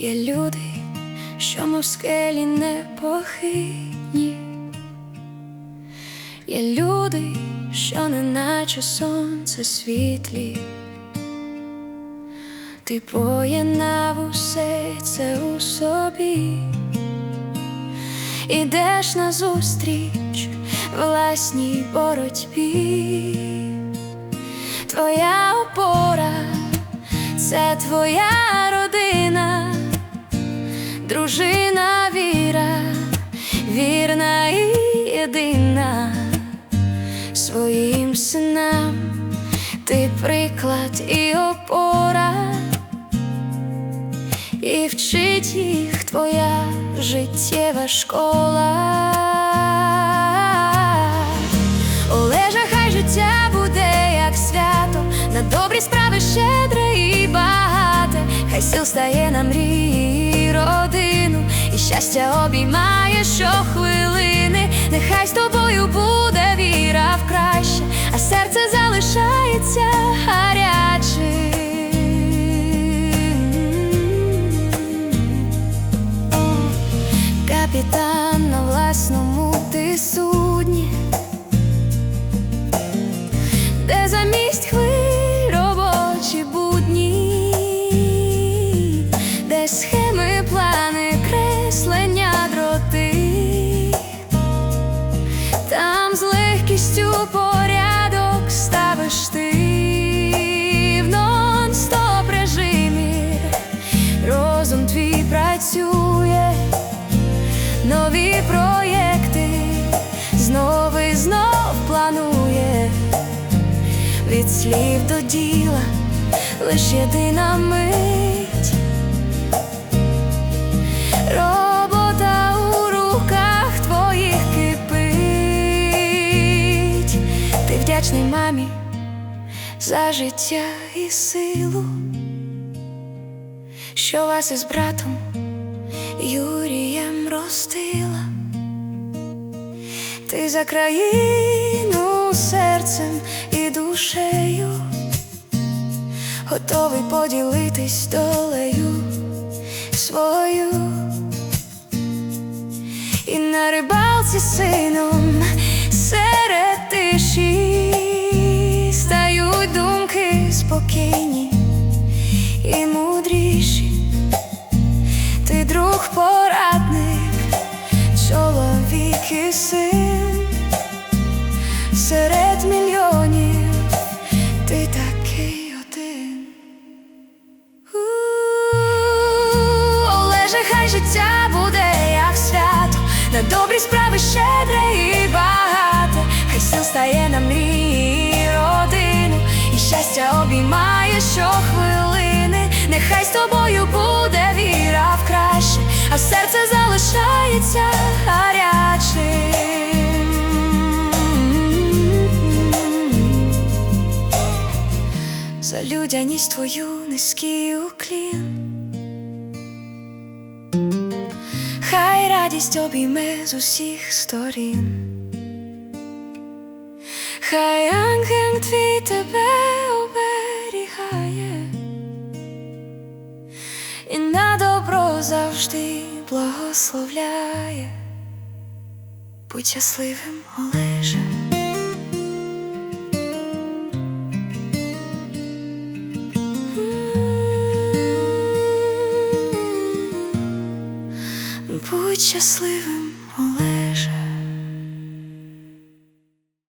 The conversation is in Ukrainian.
Є люди, що мов скелі непохитні, є люди, що не наче сонце світлі, ти поєднав усе це у собі, ідеш назустріч власній боротьбі, твоя опора це твоя родина, дружина віра, вірна і єдина. Своїм синам, ти приклад і опора, і вчить їх твоя життєва школа. Олежа, хай життя буде як свято, на добрі справи щедре і багате, хай сил стає на мрії щастя обіймає щохвилини, нехай з тобою буде віра в краще, а серце залишається гарячим. Капітан на власному слів до діла, лиш єдина мить. Робота у руках твоїх кипить, ти вдячний мамі за життя і силу, що вас із братом. Юрієм ростила, ти за країну готовий поділитись долею свою, і на рибалці сином добрі справи щедре і багате, хай сил стає на мрії родину, і щастя обіймає щохвилини, нехай з тобою буде віра в краще, а серце залишається гарячим. За людяність твою низький уклін. Радість обійме з усіх сторін. Хай ангел твій тебе оберігає, і на добро завжди благословляє. Будь щасливим, Олеже. Щасливим.